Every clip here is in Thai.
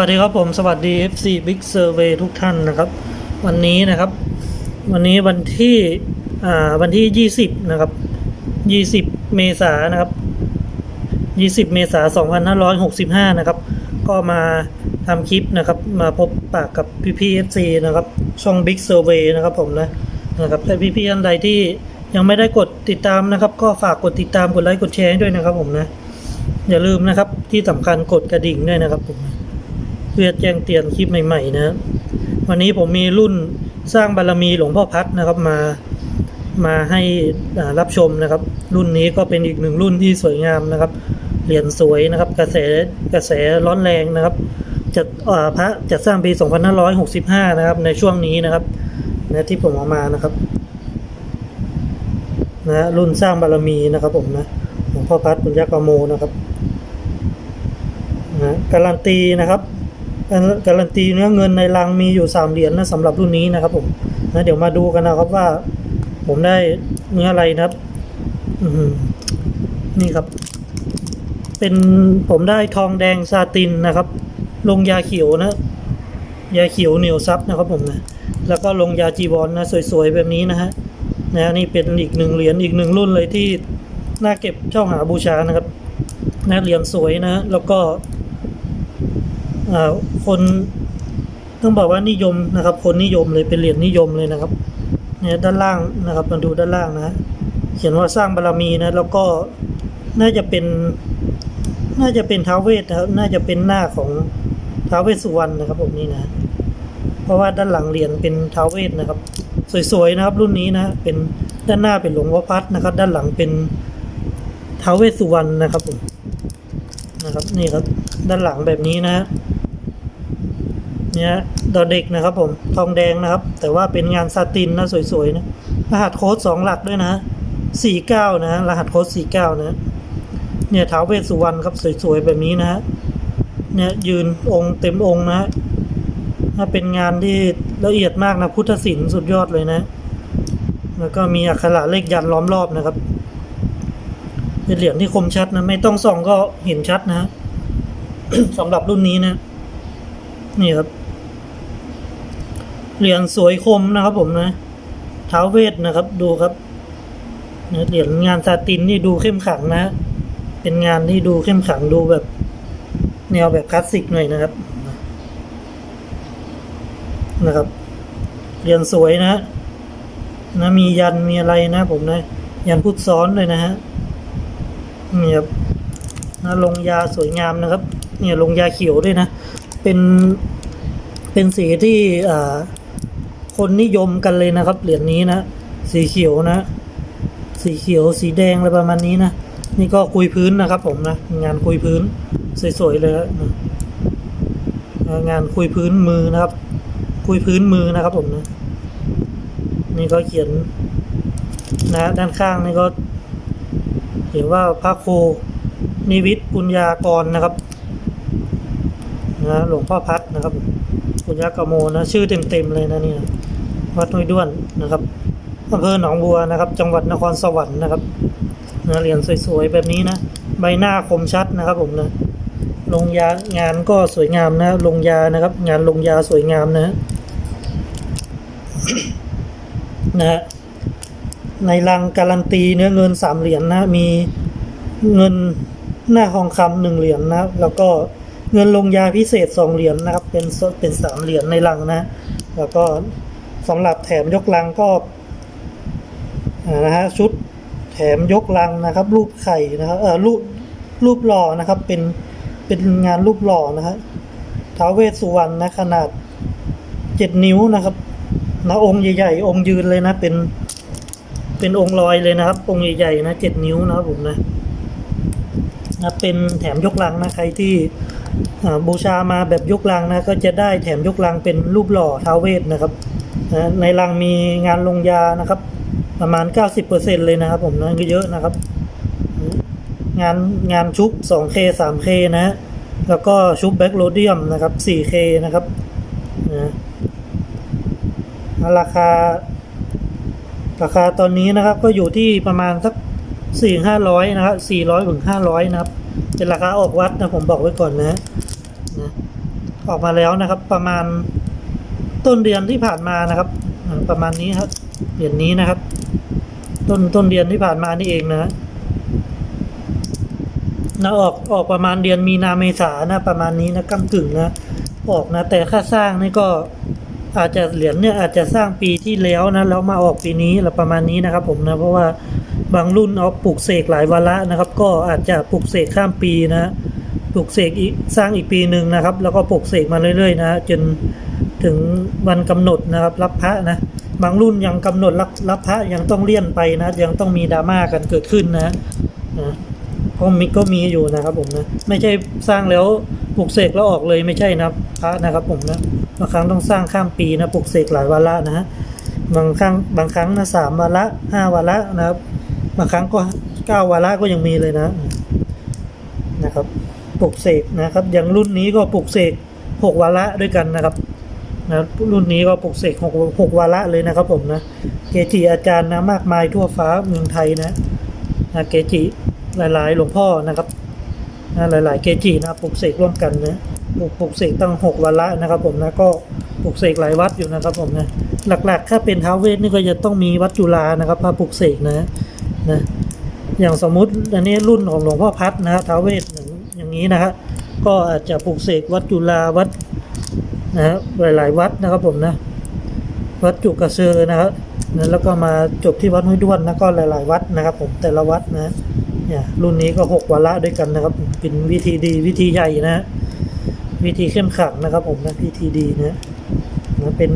สวัสดีครับผมสวัสดี FC Big Survey ทุกท่านนะครับ วันนี้นะครับ วันนี้วันที่อ่าวันที่ 20 นะครับ 20 เมษายนนะครับ 20 เมษายน2565 นะครับ ก็มาทำคลิปนะครับ มาพบปากกับพี่พี่ FC นะครับ ช่อง Big Survey นะครับผมนะนะครับแต่พี่พี่ท่านใดที่ยังไม่ได้กดติดตามนะครับ ก็ฝากกดติดตามกดไลค์กดแชร์ด้วยนะครับผมนะอย่าลืมนะครับที่สำคัญกดกระดิ่งด้วยนะครับผม เพื่อแจ้งเตือนคลิปใหม่ๆนะวันนี้ผมมีรุ่นสร้างบารมีหลวงพ่อพัดนะครับมามาให้รับชมนะครับ รุ่นนี้ก็เป็นอีกหนึ่งรุ่นที่สวยงามนะครับเหรียญสวยนะครับ กระแสกระแสร้อนแรงนะครับจะพระจะสร้างปี 2565 นะครับ ในช่วงนี้นะครับนะที่ผมเอามานะครับนะรุ่นสร้างบารมีนะครับผมนะหลวงพ่อพัดปุญญกโมนะครับนะการันตีนะครับ การการันตีเนื้อเงินในรังมีอยู่สามเหรียญนะสำหรับรุ่นนี้นะครับผมนะเดี๋ยวมาดูกันนะครับว่า ผมได้เนื้ออะไรนะครับนี่ครับ เป็นผมได้ทองแดงซาตินนะครับ ลงยาเขียวนะ ยาเขียวเหนียวซับนะครับผมนะแล้วก็ลงยาจีวรนนะสวยๆแบบนี้นะฮะนะนี่เป็นอีกหนึ่งเหรียญอีกหนึ่งรุ่นเลยที่น่าเก็บเช่าหาบูชานะครับนะเหรียญสวยนะแล้วก็ คนต้องบอกว่านิยมนะครับ คนนิยมเลยเป็นเหรียญนิยมเลยนะครับเนี่ยด้านล่างนะครับมาดูด้านล่างนะเขียนว่าสร้างบารมีนะแล้วก็น่าจะเป็น น่าจะเป็นท้าวเวสนะครับน่าจะเป็นหน้าของท้าวเวสสุวรรณนะครับผมนี่นะ เพราะว่าด้านหลังเหรียญเป็นท้าวเวสนะครับ สวยๆนะครับ รุ่นนี้นะเป็นด้านหน้าเป็นหลวงพ่อพัดนะครับ ด้านหลังเป็นท้าวเวสสุวรรณนะครับผมนะครับนี่ครับด้านหลังแบบนี้นะฮะ เนี่ยดอเด็กนะครับผมทองแดงนะครับ แต่ว่าเป็นงานซาตินนะสวยๆนะรหัสโค้ดสองหลักด้วยนะสี่เก้านะรหัสโค้ดสี่เก้านะ เนี่ยเท้าเวสสุวรรณครับสวยๆแบบนี้นะฮะเนี่ยยืนองค์เต็มองค์นะฮะถ้าเป็นงานที่ละเอียดมากนะพุทธศิลป์สุดยอดเลยนะ แล้วก็มีอักขระเลขยันล้อมรอบนะครับเป็นเหรียญที่คมชัดนะไม่ต้องส่องก็เห็นชัดนะฮะสำหรับรุ่นนี้นะ นี่ครับ เหรียญสวยคมนะครับผมนะท้าวเวทนะครับ ดูครับเหรียญงานซาตินนี่ดูเข้มขังนะ เป็นงานที่ดูเข้มขังดูแบบ แนวแบบคลาสสิกหน่อยนะครับ นะครับเหรียญสวยนะนะมียันมีอะไรนะ ผมนะ ยันพุทธซ้อนเลยนะฮะนี่ครับนะลงยาสวยงามนะครับ เนี่ยลงยาเขียวด้วยนะ เป็นเป็นสีที่อ่า คนนิยมกันเลยนะครับ เหรียญนี้นะ สีเขียวนะ สีเขียวสีแดงอะไรประมาณนี้นะ นี่ก็คุยพื้นนะครับ ผมนะ งานคุยพื้นสวยๆเลยครับงานคุยพื้นมือนะครับ คุยพื้นมือนะครับ ผมนะนี่ก็เขียนนะด้านข้างนี่ก็เขียนว่าพระครูนิวิทย์ปุญญากรนะครับนะหลวงพ่อพัดนะครับปุญญากโมนะ ชื่อเต็มๆเลยนะเนี่ย วัดห้วยด้วนนะครับอำเภอหนองบัวนะครับ จังหวัดนครสวรรค์นะครับนะเหรียญสวยๆแบบนี้นะ ใบหน้าคมชัดนะครับผมนะลงยางานก็สวยงามนะ ลงยานะครับ งานลงยาสวยงามนะนะฮะในรังการันตีเนื้อเงินสามเหรียญนะมีเงินหน้าทองคำหนึ่งเหรียญนะแล้วก็เงินลงยาพิเศษสองเหรียญนะครับ เป็นเป็นสามเหรียญในรังนะ แล้วก็ สำหรับแถมยกลังก็นะฮะชุดแถมยกลังนะครับ รูปไข่นะครับเออรูปรูปหล่อนะครับ เป็นเป็นงานรูปหล่อนะฮะท้าวเวสสุวรรณนะขนาดเจ็ดนิ้วนะครับนะองค์ใหญ่ๆองค์ยืนเลยนะ เป็นเป็นองค์ลอยเลยนะครับ องค์ใหญ่ๆนะเจ็ดนิ้วนะครับผมนะนะเป็นแถมยกลังนะใครที่ บูชามาแบบยกลังนะก็จะได้แถมยกลังเป็นรูปหล่อท้าวเวทนะครับในลังมีงานลงยานะครับ ประมาณ 90%เลยนะครับผมนะเยอะนะครับ งานงานชุบ 2K 3K นะฮะแล้วก็ชุบแบ็กโรเดียมนะครับ 4K นะครับนะราคา ราคาตอนนี้นะครับก็อยู่ที่ประมาณสักสี่ห้าร้อยนะครับสี่ร้อยถึงห้าร้อยนะครับ เป็นราคาออกวัดนะผมบอกไว้ก่อนนะนะออกมาแล้วนะครับ ประมาณต้นเดือนที่ผ่านมานะครับ ประมาณนี้ครับเหรียญนี้นะครับ ต้นต้นเดือนที่ผ่านมานี่เองนะนะออกออกประมาณเดือนมีนาเมษานะ ประมาณนี้นะกำกึ่งนะออกนะ แต่ค่าสร้างนี่ก็อาจจะเหรียญเนี่ยอาจจะสร้างปีที่แล้วนะแล้วมาออกปีนี้อะไรประมาณนี้นะครับ ผมนะเพราะว่า บางรุ่นเอาปลูกเสกหลายวาระนะครับ ก็อาจจะปลูกเสกข้ามปีนะปลูกเสกอีกสร้างอีกปีหนึ่งนะครับ แล้วก็ปลูกเสกมาเรื่อยๆนะจนถึงวันกำหนดนะครับ รับพระนะบางรุ่นยังกำหนดรับรับพระยังต้องเลี่ยนไปนะ ยังต้องมีดราม่ากันเกิดขึ้นนะนะเพราะมีก็มีอยู่นะครับผมนะไม่ใช่สร้างแล้วปลูกเสกแล้วออกเลยไม่ใช่นะพระนะครับผมนะบางครั้งต้องสร้างข้ามปีนะปลูกเสกหลายวาระนะฮะบางครั้งบางครั้งนะสามวาระห้าวาระนะครับ บางครั้งก็เก้าวาระก็ยังมีเลยนะ นะครับปลุกเสกนะครับ อย่างรุ่นนี้ก็ปลุกเสกหกวาระด้วยกันนะครับนะรุ่นนี้ก็ปลุกเสกหกหกวาระเลยนะครับ ผมนะเกจิอาจารย์นะมากมายทั่วฟ้าเมืองไทยนะนะเกจิหลาย ๆ หลวงพ่อนะครับนะหลาย ๆ เกจินะปลุกเสกร่วมกันนะปลุกปลุกเสกตั้งหกวาระนะครับ ผมนะก็ปลุกเสกหลายวัดอยู่นะครับ ผมนะหลัก ๆ ถ้าเป็นท้าวเวทนี่ก็จะต้องมีวัดจุฬานะครับพระปลุกเสกนะ นะอย่างสมมุติอันนี้รุ่นของหลวงพ่อพัดนะฮะท้าวเวสอย่างอย่างนี้นะฮะก็อาจจะปลูกเสกวัดจุฬาวัดนะฮะหลายๆวัดนะครับผมนะวัดจุกระเซอนะครับนะแล้วก็มาจบที่วัดห้วยด้วนนะก็หลาย ๆ วัดนะครับ ผมแต่ละวัดนะเนี่ยรุ่นนี้ก็หกวาระด้วยกันนะครับเป็นวิธีดีวิธีใหญ่นะ วิธีเข้มขังนะครับ ผมนะวิธีดีนะนะเป็น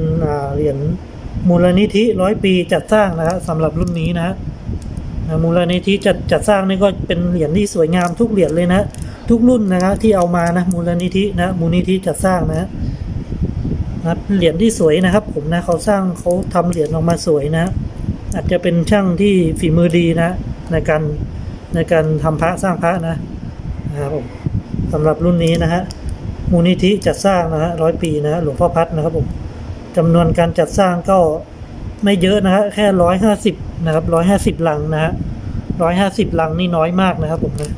เหรียญมูลนิธิร้อยปีจัดสร้างนะฮะสำหรับรุ่นนี้นะฮะ มูลนิธิจัดจัดสร้างนี่ก็เป็นเหรียญที่สวยงามทุกเหรียญเลยนะ ทุกรุ่นนะครับที่เอามานะมูลนิธินะมูลนิธิจัดสร้างนะนะเหรียญที่สวยนะครับ ผมนะเขาสร้างเขาทำเหรียญออกมาสวยนะ อาจจะเป็นช่างที่ฝีมือดีนะ ในการในการทำพระสร้างพระนะนะครับผมสำหรับรุ่นนี้นะฮะมูลนิธิจัดสร้างนะฮะร้อยปีนะหลวงพ่อพัดนะครับผมจำนวนการจัดสร้างก็ ไม่เยอะนะฮะแค่ร้อยห้าสิบนะครับร้อยห้าสิบลังนะฮะร้อยห้าสิบลังนี่น้อยมากนะครับผมนะ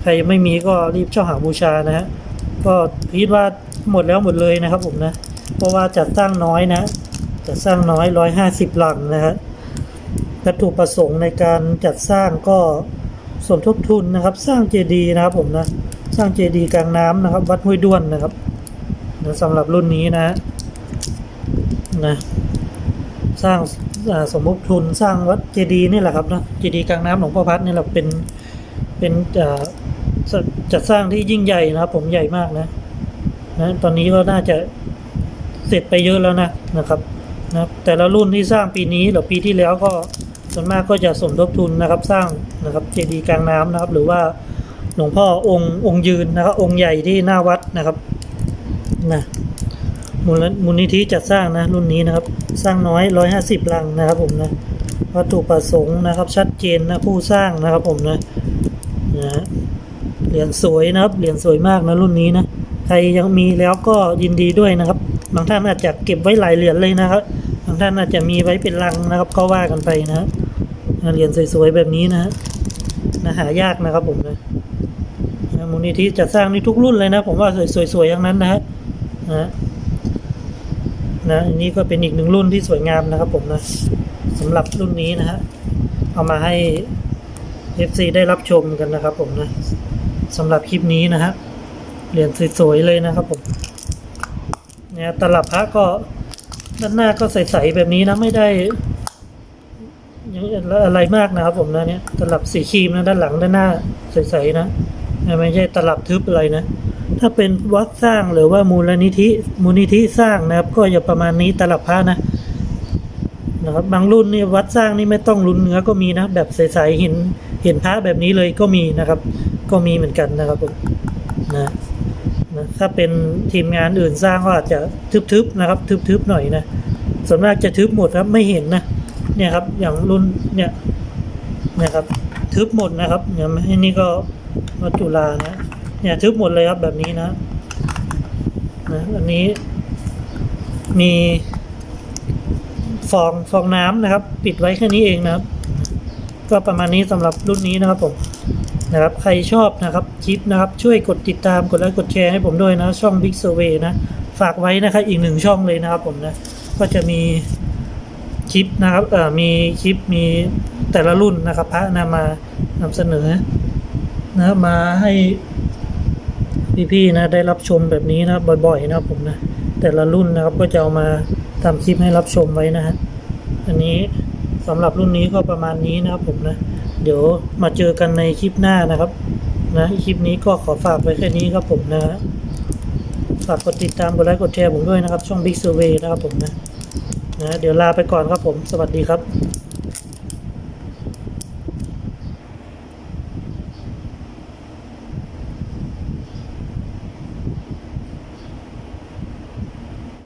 ใครยังไม่มีก็รีบเช่าหาบูชานะฮะก็คิดว่าหมดแล้วหมดเลยนะครับผมนะ เพราะว่าจัดสร้างน้อยนะจัดสร้างน้อยร้อยห้าสิบลังนะฮะวัตถุประสงค์ในการจัดสร้างก็สมทบทุนนะครับ สร้างเจดีย์นะครับผมนะสร้างเจดีย์กลางน้ำนะครับ วัดห้วยด้วนนะครับนะสำหรับรุ่นนี้นะนะ สร้างสมมติทุนสร้างวัดเจดีย์นี่แหละครับเนะเจดีย์กลางน้ำหลวงพ่อพัดนี่แหละเป็นเป็นจัดสร้างที่ยิ่งใหญ่นะครับ ผมใหญ่มากนะนะตอนนี้ก็น่าจะเสร็จไปเยอะแล้วนะนะครับนะแต่ละรุ่นที่สร้างปีนี้หรือปีที่แล้วก็ส่วนมากก็จะสมทบทุนนะครับ สร้างนะครับเจดีย์กลางน้ำนะครับ หรือว่าหลวงพ่อองค์องค์ยืนนะครับ องค์ใหญ่ที่หน้าวัดนะครับนะ มูลมูลนิธิจัดสร้างนะรุ่นนี้นะครับ สร้างน้อยร้อยห้าสิบลังนะครับผมนะวัตถุประสงค์นะครับ ชัดเจนนะผู้สร้างนะครับผมนะนะเหรียญสวยนะครับเหรียญสวยมากนะรุ่นนี้นะใครยังมีแล้วก็ยินดีด้วยนะครับ บางท่านอาจจะเก็บไว้หลายเหรียญเลยนะครับ บางท่านอาจจะมีไว้เป็นลังนะครับ ก็ว่ากันไปนะเหรียญสวยๆแบบนี้นะนะหายากนะครับผมนะนะมูลนิธิจัดสร้างนี่ทุกรุ่นเลยนะ ผมว่าสวยๆอย่างนั้นนะฮะ นะนะอันนี้ก็เป็นอีกหนึ่งรุ่นที่สวยงามนะครับผมนะสำหรับรุ่นนี้นะฮะเอามาให้ FC ได้รับชมกันนะครับผมนะสำหรับคลิปนี้นะฮะเหรียญสวยๆเลยนะครับผมเนี่ยตลับพระก็ด้านหน้าก็ใสๆแบบนี้นะไม่ได้ยังอะไรมากนะครับผมนะเนี่ยตลับสีครีมนะด้านหลังด้านหน้าใสๆนะไม่ใช่ตลับทึบอะไรนะ ถ้าเป็นวัดสร้างหรือว่ามูลนิธิมูลนิธิสร้างนะครับ ก็จะประมาณนี้ตลับผ้านะนะครับบางรุ่นนี่วัดสร้างนี่ไม่ต้องลุ้นเนื้อก็มีนะ แบบใสๆเห็นเห็นพระแบบนี้เลยก็มีนะครับ ก็มีเหมือนกันนะครับผมนะนะถ้าเป็นทีมงานอื่นสร้างก็อาจจะทึบๆนะครับ ทึบๆหน่อยนะส่วนมากจะทึบหมดครับไม่เห็นนะเนี่ยครับ อย่างรุ่นเนี่ยนี่ยครับ ทึบหมดนะครับเนี่ยนนี้ก็วัดจุฬานะ เนี่ยทึบหมดเลยครับแบบนี้นะนะอันนี้มีฟองฟองน้ำนะครับ ปิดไว้แค่นี้เองนะครับ ก็ประมาณนี้สำหรับรุ่นนี้นะครับผมนะครับใครชอบนะครับคลิปนะครับ ช่วยกดติดตามกดไลค์กดแชร์ให้ผมด้วยนะ ช่อง Big Survey นะ ฝากไว้นะครับอีกหนึ่งช่องเลยนะครับผมนะ ก็จะมีคลิปนะครับเอ่อมีคลิปมีแต่ละรุ่นนะครับ พระนำมานำเสนอนะครับมาให้ พี่ๆนะได้รับชมแบบนี้นะบ่อยๆนะผมนะแต่ละรุ่นนะครับก็จะเอามาทำคลิปให้รับชมไว้นะฮะอันนี้สำหรับรุ่นนี้ก็ประมาณนี้นะครับผมนะเดี๋ยวมาเจอกันในคลิปหน้านะครับ นะคลิปนี้ก็ขอฝากไว้แค่นี้ครับผมนะฝากกดติดตามกดไลค์กดแชร์ผมด้วยนะครับ ช่อง Big Survey นะครับผมนะนะเดี๋ยวลาไปก่อนครับผม สวัสดีครับ